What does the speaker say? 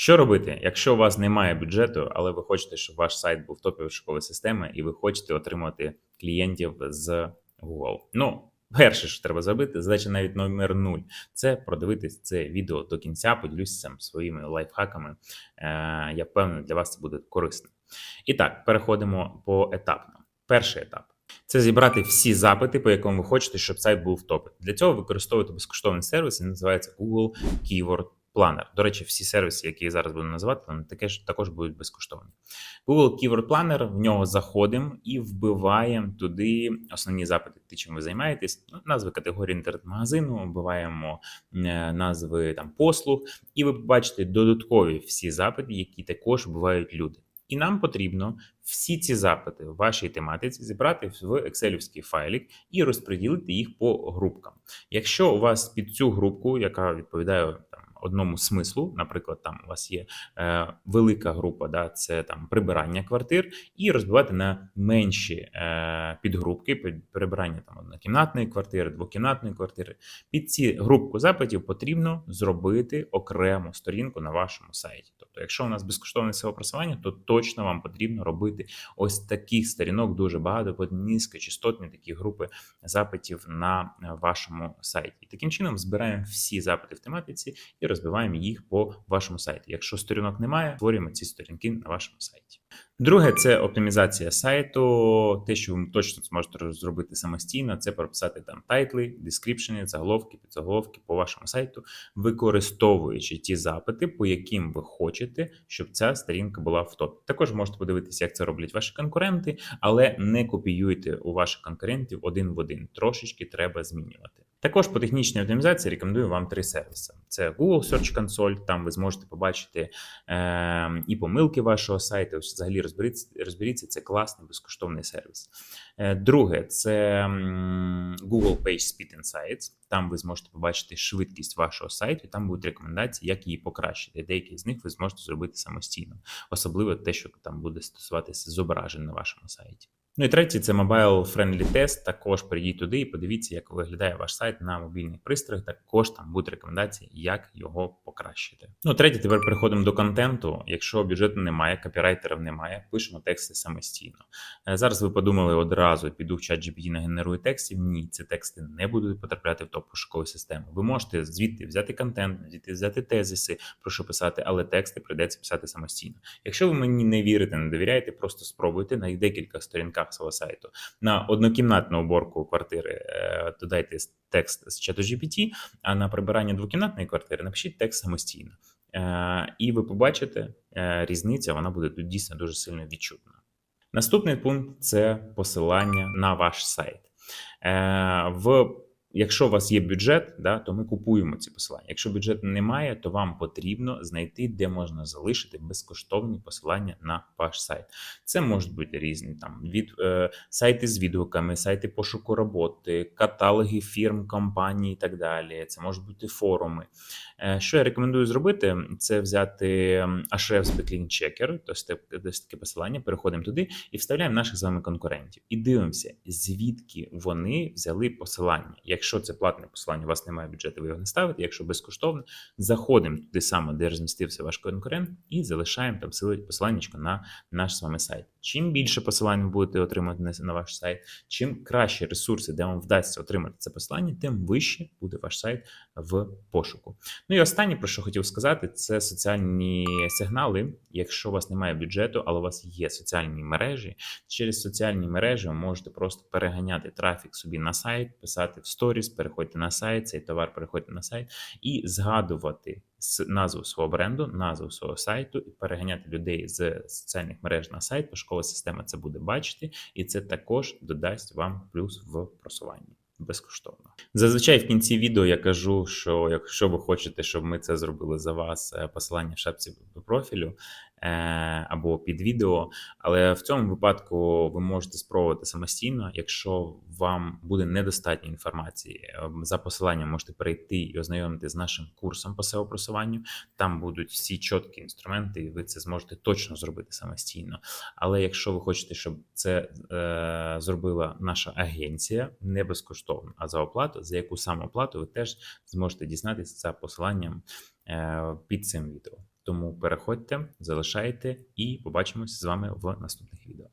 Що робити, якщо у вас немає бюджету, але ви хочете, щоб ваш сайт був топі пошукової системи, і ви хочете отримати клієнтів з Google? Ну, перше, що треба зробити, задача навіть номер нуль це продивитись це відео до кінця, поділюся своїми лайфхаками. Е, Я впевнений, для вас це буде корисно. І так, переходимо поетапно. Перший етап. Це зібрати всі запити, по якому ви хочете, щоб сайт був в топі. Для цього використовуєте безкоштовний сервіс, він називається Google Keyword Planner. До речі, всі сервіси, які я зараз буду називати, вони таке ж також будуть безкоштовні. Google Keyword Planner, в нього заходимо і вбиваємо туди основні запити, ті, чим ви займаєтесь, ну, назви категорії інтернет-магазину, вбиваємо е, назви там послуг, і ви побачите додаткові всі запити, які також вбивають люди. І нам потрібно всі ці запити в вашій тематиці зібрати в екселівський файлик і розподілити їх по групкам. Якщо у вас під цю групку, яка відповідає одному смислу, наприклад, там у вас є е, велика група, да, це там прибирання квартир, і розбивати на менші е, підгрупки, під прибирання там однокімнатної квартири, двокімнатної квартири. Під ці групку запитів потрібно зробити окрему сторінку на вашому сайті. Тобто, якщо у нас безкоштовне SEO-просування, то точно вам потрібно робити ось таких сторінок дуже багато, по низькочастотні такі групи запитів на вашому сайті. Таким чином збираємо всі запити в тематиці і розбиваємо їх по вашому сайті. Якщо сторінок немає, створюємо ці сторінки на вашому сайті. Друге, це оптимізація сайту. Те, що ви точно зможете зробити самостійно, це прописати там тайтли, дескріпшени, заголовки, підзаголовки по вашому сайту, використовуючи ті запити, по яким ви хочете, щоб ця сторінка була в топі. Також можете подивитися, як це роблять ваші конкуренти, але не копіюйте у ваших конкурентів один в один. Трошечки треба змінювати. Також по технічній оптимізації рекомендую вам три сервіси: це Google Search Console, там ви зможете побачити е, і помилки вашого сайту. Ось взагалі розберіться, розберіться, це класний безкоштовний сервіс. Е, друге, це Google Page Speed Insights. Там ви зможете побачити швидкість вашого сайту, і там будуть рекомендації, як її покращити. Деякі з них ви зможете зробити самостійно, особливо те, що там буде стосуватися зображень на вашому сайті. Ну і третє, це Mobile Friendly Test. Також перейдіть туди і подивіться, як виглядає ваш сайт на мобільних пристроях. Також там будуть рекомендації, як його покращити. Ну, третє, тепер переходимо до контенту. Якщо бюджету немає, копірайтерів немає, пишемо тексти самостійно. Е, зараз ви подумали одразу, піду в чат GPT нагенерую текстів. Ні, ці тексти не будуть потрапляти в топ пошукової системи. Ви можете звідти взяти контент, звідти взяти тезиси, про що писати, але тексти прийдеться писати самостійно. Якщо ви мені не вірите, не довіряєте, просто спробуйте на декілька сторінках свого сайту. На однокімнатну уборку квартири е, додайте текст з чату GPT, а на прибирання двокімнатної квартири напишіть текст самостійно. Е, І ви побачите е, різниця, вона буде тут дійсно дуже сильно відчутна. Наступний пункт це посилання на ваш сайт. В Якщо у вас є бюджет, да, то ми купуємо ці посилання. Якщо бюджету немає, то вам потрібно знайти, де можна залишити безкоштовні посилання на ваш сайт. Це можуть бути різні там від е, сайти з відгуками, сайти пошуку роботи, каталоги фірм, компаній і так далі. Це можуть бути форуми. Е, що я рекомендую зробити, це взяти Ahrefs Backlink Checker, тобто таке посилання, переходимо туди і вставляємо наших з вами конкурентів. І дивимося, звідки вони взяли посилання. Якщо це платне посилання, у вас немає бюджету, ви його не ставите. Якщо безкоштовно, заходимо туди саме, де розмістився ваш конкурент, і залишаємо там посилання на наш з вами сайт. Чим більше посилань ви будете отримати на ваш сайт, чим краще ресурси, де вам вдасться отримати це посилання, тим вище буде ваш сайт в пошуку. Ну і останнє, про що хотів сказати, це соціальні сигнали. Якщо у вас немає бюджету, але у вас є соціальні мережі, через соціальні мережі ви можете просто переганяти трафік собі на сайт, писати в сторіс, переходьте на сайт, цей товар переходьте на сайт і згадувати назву свого бренду, назву свого сайту і переганяти людей з соціальних мереж на сайт. Пошукова система це буде бачити, і це також додасть вам плюс в просуванні. Безкоштовно. Зазвичай в кінці відео я кажу, що якщо ви хочете, щоб ми це зробили за вас, е, посилання в шапці профілю, або під відео. Але в цьому випадку ви можете спробувати самостійно, якщо вам буде недостатньо інформації. Ем, за посиланням можете перейти і ознайомити з нашим курсом по SEO просуванню. Там будуть всі чіткі інструменти, і ви це зможете точно зробити самостійно. Але якщо ви хочете, щоб це е, зробила наша агенція не безкоштовно, а за оплату, за яку саме оплату ви теж зможете дізнатися за посиланням е, під цим відео. Тому переходьте, залишайте і побачимось з вами в наступних відео.